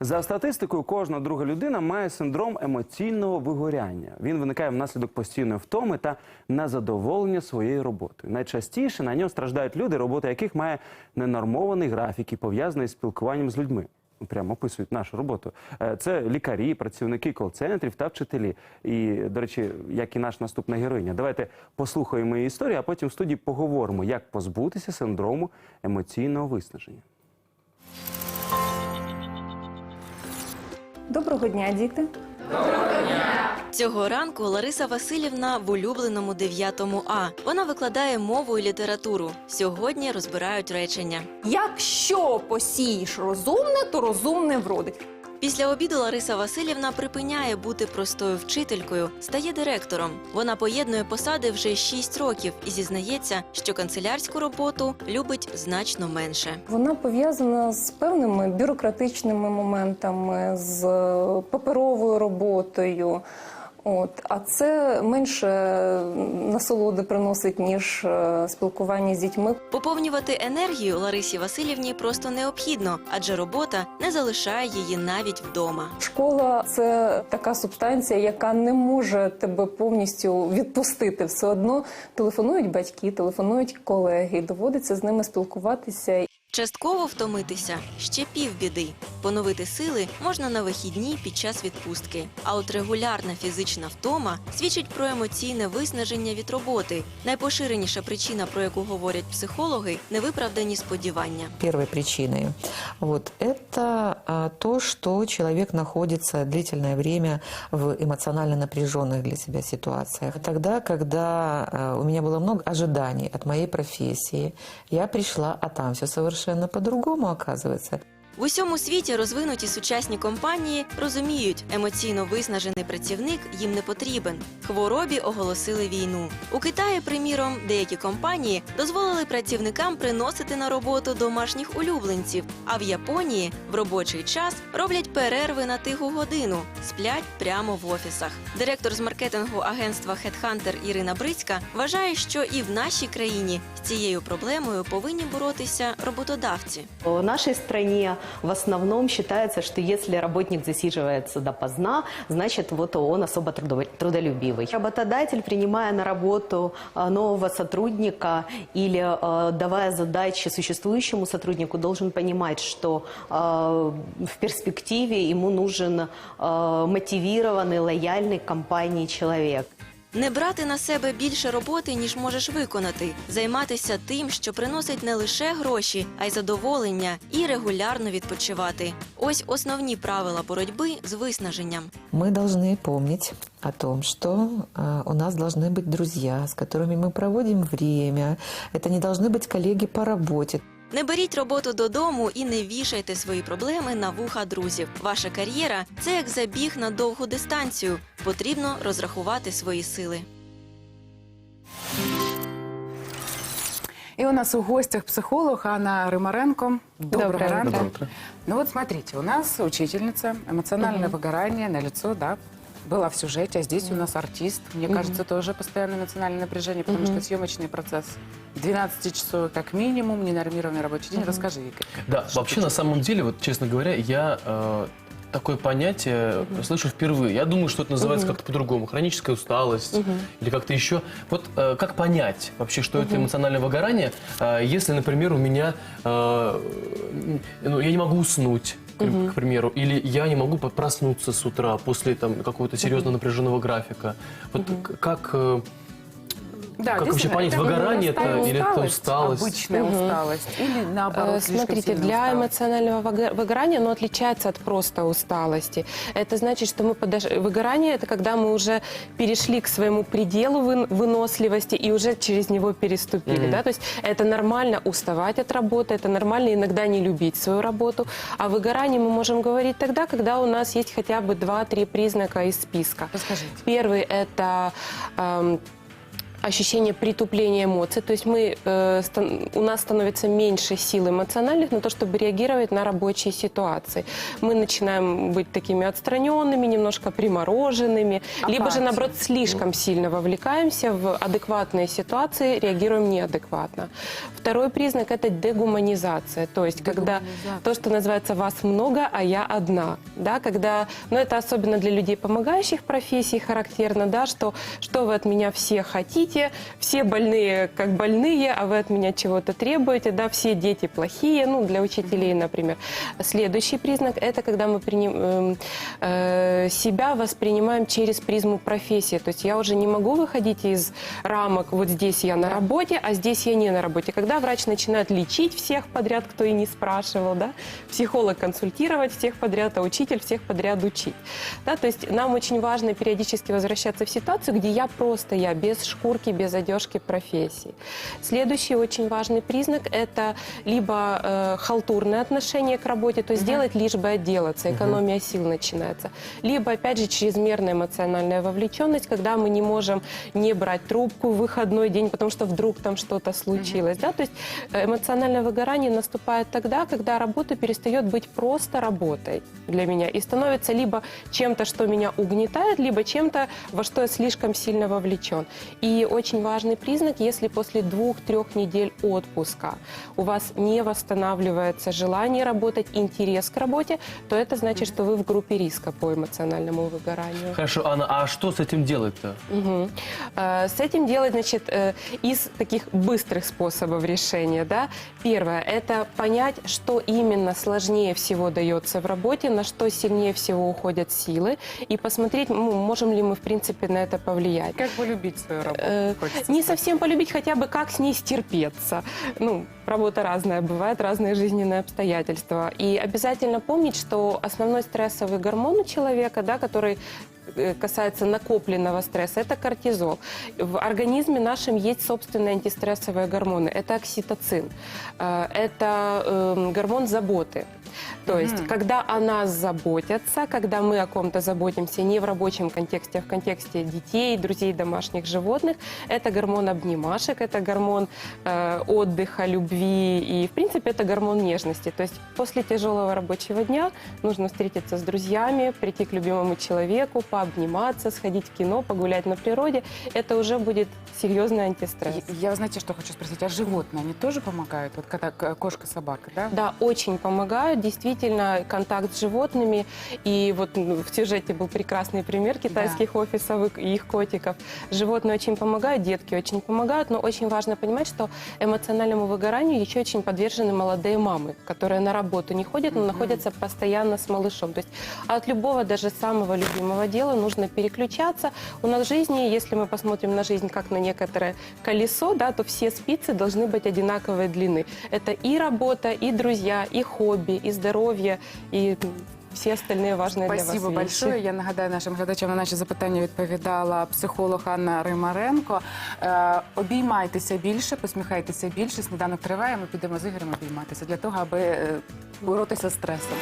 За статистикою, кожна друга людина має синдром емоційного вигоряння. Він виникає внаслідок постійної втоми та незадоволення своєю роботою. Найчастіше на нього страждають люди, робота яких має ненормований графік і пов'язаний з спілкуванням з людьми. Прямо описують нашу роботу. Е, Це лікарі, працівники кол-центрів та вчителі. І, до речі, як і наша наступна героїня. Давайте послухаємо її історію, а потім в студії поговоримо, як позбутися синдрому емоційного виснаження. Доброго дня, діти. Цього ранку Лариса Васильівна в улюбленому 9 А. Вона викладає мову і літературу. Сьогодні розбирають речення. Якщо посієш розумне, то розумне вродить. Після обіду Лариса Васильівна припиняє бути простою вчителькою, стає директором. Вона поєднує посади вже 6 років і зізнається, що канцелярську роботу любить значно менше. Вона пов'язана з певними бюрократичними моментами, з е, паперовою роботою. От, а це менше насолоди приносить, ніж е, спілкування з дітьми. Поповнювати енергію Ларисі Васильівні просто необхідно, адже робота не залишає її навіть вдома. Школа це така субстанція, яка не може тебе повністю відпустити. Все одно телефонують батьки, телефонують колеги, доводиться з ними спілкуватися. Частково втомитися ще півбіди Поновити сили можна на вихідні під час відпустки. А от регулярна фізична втома свідчить про емоційне виснаження від роботи. Найпоширеніша причина, про яку говорять психологи, невиправдані сподівання. Первой причиной вот, это а, то, что человек находится длительное время в эмоционально напряженных для себя ситуациях. Тогда, когда а, у меня было много ожиданий от моей профессии, я пришла, а там все совершенно по-другому оказывается. В усьому світі розвинуті сучасні компанії розуміють, емоційно виснажений працівник їм не потрібен. Хворобі оголосили війну. У Китаї, приміром, деякі компанії дозволили працівникам приносити на роботу домашніх улюбленців. А в Японії в робочий час роблять перерви на тиху годину, сплять прямо в офісах. Директор з маркетингу агентства Headhunter Ірина Брицька вважає, що і в нашій країні з цією проблемою повинні боротися роботодавці. В нашей стране в основном считается, что если работник засиживается допоздна, значит вот он особо трудо- трудолюбивый. Работодатель, принимая на работу а, нового сотрудника или а, давая задачи существующему сотруднику, должен понимать, что а, в перспективе ему нужен мотивированный, лояльный к компании человек. Не брати на себе більше роботи, ніж можеш виконати, займатися тим, що приносить не лише гроші, а й задоволення, і регулярно відпочивати. Ось основні правила боротьби з виснаженням. Мы должны помнить о том, что а, у нас должны быть друзья, с которыми мы проводим время. Это не должны быть коллеги по работе. Не беріть роботу додому і не вішайте свої проблеми на вуха друзів. Ваша кар'єра це як забіг на довгу дистанцію. Потрібно розрахувати свої сили. И у нас у гостях психолог Анна Рымаренко. Доброе, Доброе ранку. утро. Ну вот смотрите, у нас учительница, эмоциональное выгорание на лицо, да, была в сюжете, а здесь у нас артист. Мне кажется, тоже постоянное эмоциональное напряжение, потому что съемочный процесс 12 часов как минимум, ненормированный рабочий день. Расскажи, Игорь. Да, вообще, на самом деле, вот, честно говоря, я э, такое понятие слышу впервые. Я думаю, что это называется как-то по-другому. Хроническая усталость или как-то еще. Вот э, как понять вообще, что это эмоциональное выгорание, э, если, например, у меня, э, ну, я не могу уснуть, к, к примеру, или я не могу проснуться с утра после там какого-то серьезно напряженного графика. Вот к- как... Да, Как вообще понять, это выгорание это или это усталость? Обычная усталость или наоборот Э, слишком Смотрите, для усталость? эмоционального выго- выгорания оно отличается от просто усталости. Это значит, что мы подош- выгорание это когда мы уже перешли к своему пределу вын- выносливости и уже через него переступили. Да? То есть это нормально уставать от работы, это нормально иногда не любить свою работу. О выгорании мы можем говорить тогда, когда у нас есть хотя бы 2-3 признака из списка. Расскажите. Первый это эм, ощущение притупления эмоций. То есть мы, э, у нас становится меньше сил эмоциональных на то, чтобы реагировать на рабочие ситуации. Мы начинаем быть такими отстраненными, немножко примороженными, либо же, Апатия. наоборот, слишком сильно вовлекаемся в адекватные ситуации, реагируем неадекватно. Второй признак – это дегуманизация. То есть, когда Дегуманизация. то, что называется «вас много, а я одна». Да, когда, ну, это особенно для людей, помогающих профессий, характерно, да, что, что вы от меня все хотите, все больные как больные, а вы от меня чего-то требуете, да, все дети плохие, ну, для учителей, например. Следующий признак – это когда мы приним- эм, э, себя воспринимаем через призму профессии. То есть я уже не могу выходить из рамок «вот здесь я на работе, а здесь я не на работе». Когда врач начинает лечить всех подряд, кто и не спрашивал, да, психолог консультировать всех подряд, а учитель всех подряд учить. Да, то есть нам очень важно периодически возвращаться в ситуацию, где я просто я, без шкурки, без одежки профессии. Следующий очень важный признак – это либо э, халтурное отношение к работе, то есть делать лишь бы отделаться, экономия сил начинается. Либо, опять же, чрезмерная эмоциональная вовлеченность, когда мы не можем не брать трубку в выходной день, потому что вдруг там что-то случилось. Да? То есть э, эмоциональное выгорание наступает тогда, когда работа перестает быть просто работой для меня и становится либо чем-то, что меня угнетает, либо чем-то, во что я слишком сильно вовлечен. И очень важный признак, если после двух-трех недель отпуска у вас не восстанавливается желание работать, интерес к работе, то это значит, что вы в группе риска по эмоциональному выгоранию. Хорошо, Анна, а что с этим делать-то? Э, С этим делать, значит, э, из таких быстрых способов решения, да. Первое – это понять, что именно сложнее всего дается в работе, на что сильнее всего уходят силы, и посмотреть, ну, можем ли мы, в принципе, на это повлиять. Как полюбить свою работу? Э, Хочется Не совсем полюбить, хотя бы как с ней стерпеться. Ну, работа разная бывает, разные жизненные обстоятельства. И обязательно помнить, что основной стрессовый гормон у человека, да, который э, касается накопленного стресса, это кортизол. В организме нашем есть собственные антистрессовые гормоны. Это окситоцин. Э, Это эм, гормон заботы. То есть, когда о нас заботятся, когда мы о ком-то заботимся не в рабочем контексте, а в контексте детей, друзей, домашних животных, это гормон обнимашек, это гормон э, отдыха, любви и, в принципе, это гормон нежности. То есть, после тяжелого рабочего дня нужно встретиться с друзьями, прийти к любимому человеку, пообниматься, сходить в кино, погулять на природе. Это уже будет серьезный антистресс. Я, я, знаете, что хочу спросить? А животные, они тоже помогают? Вот когда кошка, собака, да? Да, очень помогают. Действительно, контакт с животными. И вот ну, в сюжете был прекрасный пример китайских офисов и их котиков. Животные очень помогают, детки очень помогают, но очень важно понимать, что эмоциональному выгоранию еще очень подвержены молодые мамы, которые на работу не ходят, но находятся постоянно с малышом. То есть от любого, даже самого любимого дела нужно переключаться. У нас в жизни, если мы посмотрим на жизнь как на некоторое колесо, да, то все спицы должны быть одинаковой длины. Это и работа, и друзья, и хобби, и здоровье, и все остальные важные для вас Спасибо вещи. Я нагадаю нашим глядачам на наші запитання відповідала психолог Анна Римаренко. Е, обіймайтеся більше, посміхайтеся більше. Сніданок триває. Ми підемо з Ігорем обійматися для того, аби е, боротися з стресом.